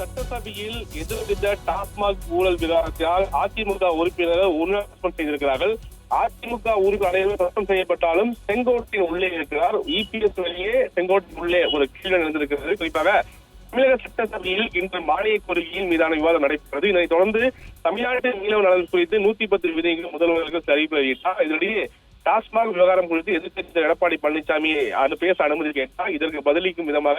சட்டசபையில் எதிர்வித டாஸ்மாக் ஊழல் விவகாரத்தினால் அதிமுக உறுப்பினர்கள் உறுப்பினர் செய்திருக்கிறார்கள். அதிமுக உறுப்பினர் அனைவரும் சட்டம் செய்யப்பட்டாலும் செங்கோட்டின் உள்ளே இருக்கிறார். இபிஎஸ் வெளியே செங்கோட்டின் உள்ளே ஒரு கீழே நடந்திருக்கிறது குறிப்பாக தமிழக சட்டசபையில் இன்று மானிய கோரிக்கையின் மீதான விவாதம் நடைபெற்றது. இதனைத் தொடர்ந்து தமிழ்நாட்டின் மீனவ நலன் குறித்து நூத்தி பத்து விதிகள் முதல்வருக்கு அறிவிப்பு வெளியிட்டார். இதனிடையே டாஸ்மாக் விவகாரம் குறித்து எதிர்க்கட்சி எடப்பாடி பழனிசாமி அது பேச அனுமதி கேட்டால் இதற்கு பதிலளிக்கும் விதமாக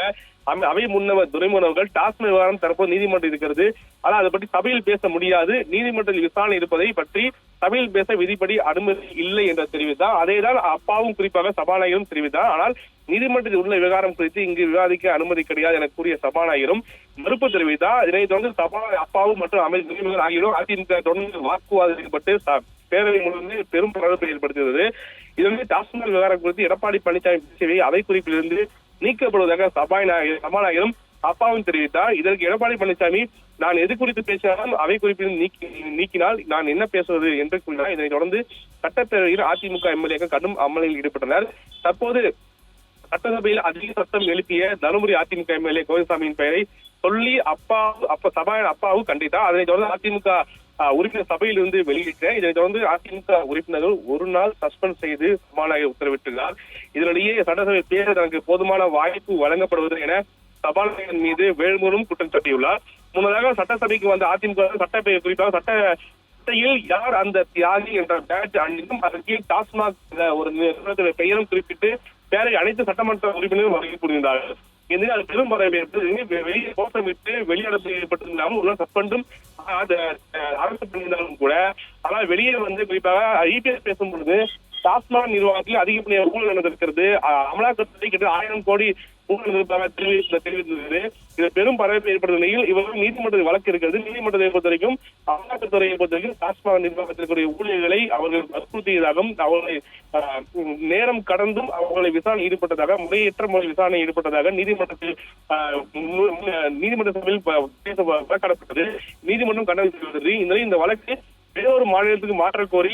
அவை முன்னவர் துரைமுனவர்கள் டாஸ்மாக் விவகாரம் தற்போது நீதிமன்றம் இருக்கிறது. ஆனால் அதை பற்றி சபையில் பேச முடியாது. நீதிமன்றத்தில் விசாரணை இருப்பதை பற்றி தமிழ் பேச விதிப்படி அனுமதி இல்லை என்று தெரிவித்தார் அதேதான் அப்பாவும் குறிப்பாக சபாநாயகரும் தெரிவித்தார் ஆனால் நீதிமன்றத்தில் உள்ள விவகாரம் குறித்து இங்கு விவாதிக்க அனுமதி கிடையாது என கூறிய சபாநாயகரும் மறுப்பு தெரிவித்தார். இதனைத் தொடர்ந்து சபா அப்பாவும் மற்றும் அமைச்சர் ஆகியோரும் அதிமுக தொடர்ந்து வாக்குவாதம் ஈடுபட்டு ச- பேரவை முழுவதும் பெரும் பரபரப்பை ஏற்படுத்தியது இதனை டாஸ்மாக் விவகாரம் குறித்து எடப்பாடி பழனிசாமி பேசியவை அவை குறிப்பிலிருந்து நீக்கப்படுவதாக சபாநாயகர் சபாநாயகரும் அப்பாவும் தெரிவித்தார் இதற்கு எடப்பாடி பழனிசாமி நான் எது குறித்து பேசினாலும் அவை குறிப்பில் நீக்கி நீக்கினால் நான் என்ன பேசுவது என்று கூறினார். இதனைத் தொடர்ந்து சட்டப்பேரவையில் அதிமுக எம்எல்ஏக்கள் கடும் அமலில் ஈடுபட்டனர். தற்போது சட்டசபையில் அதிக சத்தம் எழுப்பிய தருமபுரி அதிமுக எம்எல்ஏ கோவிந்தசாமியின் பெயரை சொல்லி அப்பா அப்ப சபாநாயகர் அப்பாவும் கண்டித்தார். அதனைத் தொடர்ந்து அதிமுக உறுப்பினர் சபையில் இருந்து வெளியிட்ட இதனைத் தொடர்ந்து அதிமுக உறுப்பினர்கள் ஒரு நாள் சஸ்பெண்ட் செய்து சபாநாயகர் உத்தரவிட்டுள்ளார். இதனிடையே சட்டசபை பேர தனக்கு போதுமான வாய்ப்பு வழங்கப்படுவது என சபாநாயகர் மீது வேல்முருகும் குற்றம் சாட்டியுள்ளார். முன்னதாக சட்டசபைக்கு வந்த அதிமுக சட்டப்பேரவை குறிப்பாக சட்ட சட்டையில் யார் அந்த தியாகி என்ற பேட்ச் அணிந்தும் அதற்கு டாஸ்மாக் ஒரு நிறுவனத்துடைய பெயரும் குறிப்பிட்டு பேரை அனைத்து சட்டமன்ற உறுப்பினரும் வருகை புரிந்தார்கள் இதனால் அது பெரும் பரவி ஏற்பட்டு வெளியே கோஷமிட்டு வெளியடப்பு ஏற்பட்டிருந்தாலும் உள்ள சஸ்பெண்டும் அரசு பண்ணியிருந்தாலும் கூட. ஆனால் வெளியே வந்து குறிப்பாக ஐபிஎஸ் பேசும் பொழுது டாஸ்மாக் நிர்வாகத்தில் அதிகப்படியாக ஊழல் நடந்திருக்கிறது அமலாக்கத்துறை கிட்ட ஆயிரம் கோடி ஊழல் இது பெரும் பரபரப்பு ஏற்படுத்த நிலையில் இவரும் நீதிமன்றத்தில் வழக்கு இருக்கிறது. நீதிமன்றத்தை பொறுத்த வரைக்கும் அமலாக்கத்துறையை பொறுத்த வரைக்கும் டாஸ்மாக் நிர்வாகத்திற்குரிய ஊழியர்களை அவர்கள் வற்புறுத்தியதாகவும் அவர்களை ஆஹ், நேரம் கடந்தும் அவர்களை விசாரணை ஈடுபட்டதாக முறையற்ற முறை விசாரணை ஈடுபட்டதாக நீதிமன்றத்தில் ஆஹ், நீதிமன்ற சபையில் ப- வழக்காடப்பட்டது. நீதிமன்றம் கண்டனம் தெரிவித்தது. இந்த வழக்கு வேறொரு மாநிலத்துக்கு மாற்ற கோரி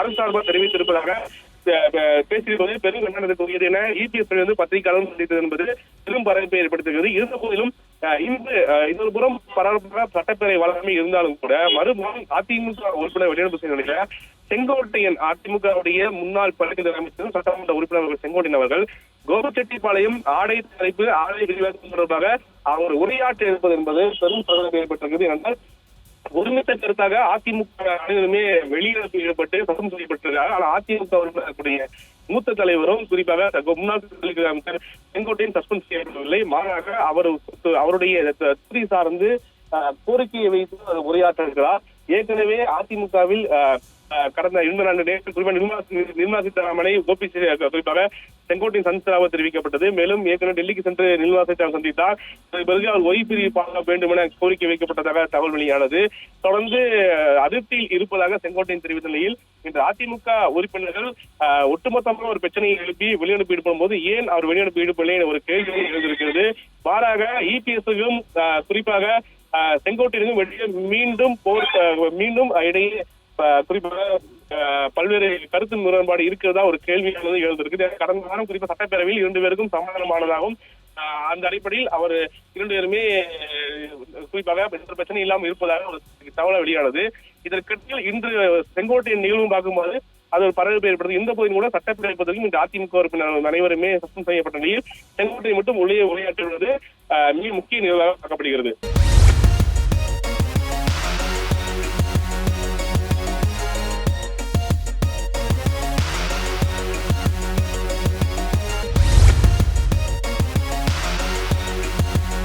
அரசு சார்பாக தெரிவித்திருப்பதாக பேசியிருப்பது பெரும் கண்டனத்துக்குரியது என இபிஎஸ் வந்து பத்திரிகையாளரும் சந்தித்தது என்பது பெரும் பரபரப்பை ஏற்படுத்துகிறது. இருந்த போதிலும் இன்று இன்னொரு புறம் பரபரப்பாக சட்டப்பேரவை வளர்மை இருந்தாலும் கூட மறுபுறம் அதிமுக உறுப்பினர் வெளிநடப்பு செய்த நிலையில செங்கோட்டையன் அதிமுகவுடைய முன்னாள் பள்ளிக்கல்வி அமைச்சரும் சட்டமன்ற உறுப்பினர் செங்கோட்டையன் அவர்கள் கோபச்செட்டிப்பாளையம் ஆடை தலைப்பு ஆடை விரிவாக்கம் தொடர்பாக அவர் உரையாற்றி இருப்பது என்பது பெரும் பரபரப்பு ஏற்பட்டிருக்கிறது. என்றால் ஒருமித்த கருத்தாக அதிமுக அனைவருமே வெளியிடத்தில் ஈடுபட்டு சத்தம் செய்யப்பட்டிருக்காங்க ஆனா அதிமுக உறுப்பினர்களுடைய மூத்த தலைவரும் குறிப்பாக முன்னாள் அமைச்சர் செங்கோட்டையின் சஸ்பெண்ட் செய்யப்படவில்லை. மாறாக அவர் அவருடைய த- துறை சார்ந்து கோரிக்கையை வைத்து உரையாற்ற இருக்கிறார் ஏற்கனவே அதிமுகவில் கடந்த இரண்டு நான்கு நேரத்தில் குறிப்பாக நிர்மலா நிர்மலா சீதாராமனை ஓபி குறிப்பாக செங்கோட்டையின் சந்தித்ததாக தெரிவிக்கப்பட்டது. மேலும் ஏற்கனவே டெல்லிக்கு சென்று நிர்மலா சீதாராமன் சந்தித்தார். பிறகு அவர் ஓய்வு பிரிவு பாதுகாக்க வேண்டும் என கோரிக்கை வைக்கப்பட்டதாக தகவல் வெளியானது. தொடர்ந்து அதிருப்தியில் இருப்பதாக செங்கோட்டையன் தெரிவித்த நிலையில் இன்று அதிமுக உறுப்பினர்கள் ஒட்டுமொத்தமாக ஒரு பிரச்சனையை எழுப்பி வெளியனுப்பி ஈடுபடும் போது ஏன் அவர் வெளியனுப்பி ஈடுபடலை என ஒரு கேள்வி எழுந்திருக்கு. மாறாக இபிஎஸ்க்கும் குறிப்பாக அஹ், செங்கோட்டையனுக்கும் வெளியே மீண்டும் போர் மீண்டும் இடையே குறிப்பாக பல்வேறு கருத்து முரண்பாடு இருக்கிறதா ஒரு கேள்வியானது எழுந்திருக்கு கடந்த வாரம் குறிப்பாக சட்டப்பேரவையில் இரண்டு பேருக்கும் சமாதானமானதாகவும் அந்த அடிப்படையில் அவர் இரண்டு பேருமே குறிப்பாக எந்த பிரச்சனையும் இல்லாமல் இருப்பதாக ஒரு தகவலை வெளியானது. இதற்கிடையில் இன்று செங்கோட்டையின் நிகழ்வும் பார்க்கும்போது அது ஒரு பரவல் ஏற்படுது. இந்த பகுதியில் கூட சட்டப்பேரவை பொறுத்தவரைக்கும் இந்த அதிமுக உறுப்பினர் அனைவருமே சஸ்பெண்ட் செய்யப்பட்ட நிலையில் செங்கோட்டை மட்டும் உள்ளே உரையாற்றுவது ஆஹ், மிக முக்கிய நிகழ்வாக பார்க்கப்படுகிறது.